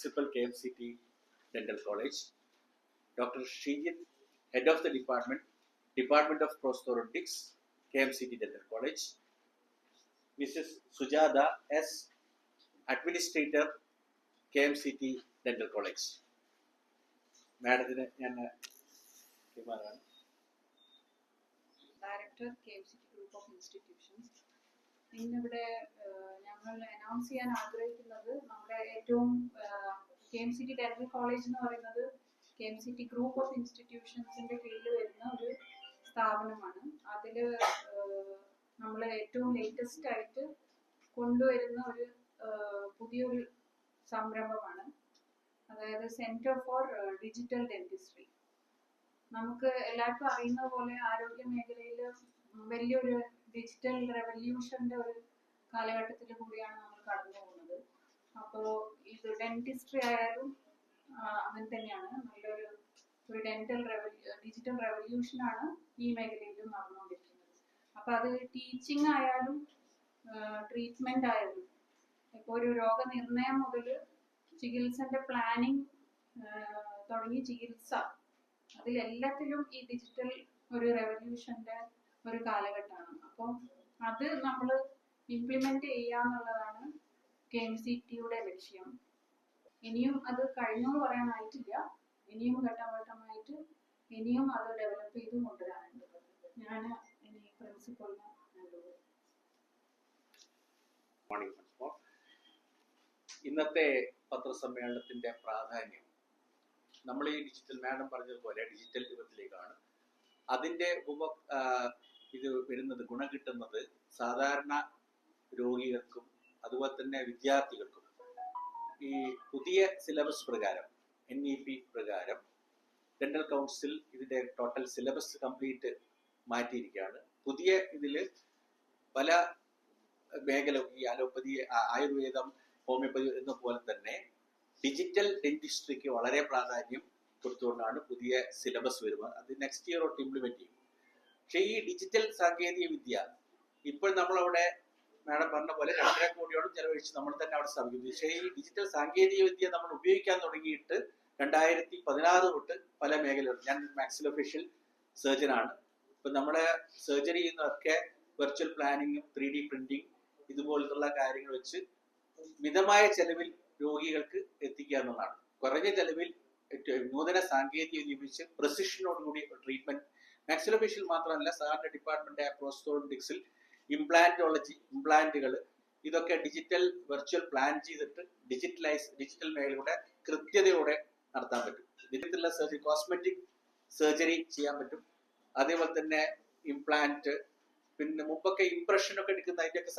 Principal of the department department of prosthodontics K M C T dental college Mrs Sujatha S administrator K M C T dental college മാഡത്തിന് ഞാൻ കൈമാറാണ് director K M C T group of institutions ഇന്നിവിടെ ഞങ്ങൾ announce ചെയ്യാൻ ആഗ്രഹിക്കുന്നത് നമ്മുടെ ഏറ്റവും K M C T dental college എന്ന് പറയുന്നത് K M C T group of ഇൻസ്റ്റിറ്റ്യൂഷൻസിന്റെ കീഴിൽ വരുന്ന ഒരു സ്ഥാപനമാണ്. അതിൽ നമ്മൾ ഏറ്റവും ലേറ്റസ്റ്റ് ആയിട്ട് കൊണ്ടുവരുന്ന ഒരു പുതിയൊരു സംരംഭമാണ്. അതായത് സെന്റർ ഫോർ ഡിജിറ്റൽ ഡെന്റിസ്ട്രി നമുക്ക് എല്ലാവർക്കും അറിയുന്ന പോലെ ആരോഗ്യ മേഖലയിൽ വലിയൊരു ഡിജിറ്റൽ റെവല്യൂഷന്റെ ഒരു കാലഘട്ടത്തിൽ കൂടിയാണ് നമ്മൾ കടന്നു അപ്പോൾ ഇത് ഡെന്റിസ്ട്രി ആയാലും അങ്ങനെ തന്നെയാണ്. നല്ലൊരു ഒരു ഡെന്റൽ ഡിജിറ്റൽ റെവല്യൂഷനാണ് ഈ മേഖലയിലും നടന്നുകൊണ്ടിരിക്കുന്നത്. അപ്പോൾ അത് ടീച്ചിങ് ആയാലും ട്രീറ്റ്മെന്റ് ആയാലും ഇപ്പോൾ ഒരു രോഗനിർണയം മുതൽ ചികിത്സന്റെ പ്ലാനിങ് തുടങ്ങി ചികിത്സ അതിലെല്ലാത്തിലും ഈ ഡിജിറ്റൽ ഒരു റെവല്യൂഷന്റെ ഒരു കാലഘട്ടമാണ്. അപ്പോൾ അത് നമ്മൾ ഇംപ്ലിമെന്റ് ചെയ്യാന്നുള്ളതാണ് കെ എം സി ടിയുടെ ലക്ഷ്യം. ഇനിയും അത് കഴിഞ്ഞു എന്ന് പറയാനായിട്ടില്ല. ഇനിയും ഘട്ടം ഘട്ടമായിട്ട് ഇനിയും അത് ഡെവലപ്പ് ചെയ്ത് കൊണ്ടുവരാനുണ്ട്. ഞാൻ ഇനി പ്രിൻസിപ്പളിന് ഇന്നത്തെ പത്രസമ്മേളനത്തിന്റെ പ്രാധാന്യം. നമ്മൾ ഈ ഡിജിറ്റൽ മാഡം പറഞ്ഞതുപോലെ ഡിജിറ്റൽ യുഗത്തിലേക്കാണ്. അതിന്റെ ഉപ ഇത് വരുന്നത് ഗുണം കിട്ടുന്നത് സാധാരണ രോഗികൾക്കും അതുപോലെ തന്നെ വിദ്യാർത്ഥികൾക്കും. ഈ പുതിയ സിലബസ് പ്രകാരം എൻ ഇ പി പ്രകാരം ഡെന്റൽ കൗൺസിൽ ഇതിന്റെ ടോട്ടൽ സിലബസ് കംപ്ലീറ്റ് മാറ്റിയിരിക്കുകയാണ്. പുതിയ ഇതിൽ പല മേഖല ഈ അലോപ്പതി ആയുർവേദം ഹോമിയോപ്പതി എന്ന പോലെ തന്നെ ഡിജിറ്റൽ ഡെന്റിസ്ട്രിക്ക് വളരെ പ്രാധാന്യം കൊടുത്തുകൊണ്ടാണ് പുതിയ സിലബസ് വരുന്നത്. അത് നെക്സ്റ്റ് ഇയർ തൊട്ട് ഇംപ്ലിമെന്റ് ചെയ്യും. പക്ഷേ ഈ ഡിജിറ്റൽ സാങ്കേതിക വിദ്യ ഇപ്പോൾ നമ്മളവിടെ മാഡം പറഞ്ഞ പോലെ രണ്ടര കോടിയോളം ചെലവഴിച്ച് നമ്മൾ തന്നെ അവിടെ സ്ഥാപിക്കുന്നു. പക്ഷേ ഈ ഡിജിറ്റൽ സാങ്കേതിക വിദ്യ നമ്മൾ ഉപയോഗിക്കാൻ തുടങ്ങിയിട്ട് രണ്ടായിരത്തി പതിനാറ് തൊട്ട് പല മേഖലകളും ഞാൻ മാക്സിൽ ഒഫീഷ്യൽ ആണ്. ഇപ്പൊ നമ്മുടെ സർജറി ചെയ്യുന്നതൊക്കെ വെർച്വൽ പ്ലാനിങ്ങും ത്രീ ഡി പ്രിന്റിംഗ് ഇതുപോലുള്ള കാര്യങ്ങൾ വെച്ച് മിതമായ ചെലവിൽ രോഗികൾക്ക് എത്തിക്കുക എന്നതാണ് കുറഞ്ഞ ചെലവിൽ നൂതന സാങ്കേതിക ഉപയോഗിച്ച് പ്രസിഷനോടുകൂടി ട്രീറ്റ്മെന്റ് മാക്സിലോഫേഷ്യൽ മാത്രമല്ല സാറിന്റെ ഡിപ്പാർട്ട്മെന്റ് പ്രോസ്റ്റോഡിക്സിൽ ഇംപ്ലാന്റോളജി ഇംപ്ലാന്റുകൾ ഇതൊക്കെ ഡിജിറ്റൽ വെർച്വൽ പ്ലാൻ ചെയ്തിട്ട് ഡിജിറ്റലൈസ് ഡിജിറ്റൽ മേഖലയുടെ കൃത്യതയോടെ നടത്താൻ പറ്റും. ഇതിനുള്ള സർജറി കോസ്മെറ്റിക് സർജറി ചെയ്യാൻ പറ്റും. അതേപോലെ തന്നെ ഇംപ്ലാന്റ് പിന്നെ മുമ്പൊക്കെ ഇംപ്രഷൻ ഒക്കെ എടുക്കുന്ന അതിന്റെയൊക്കെ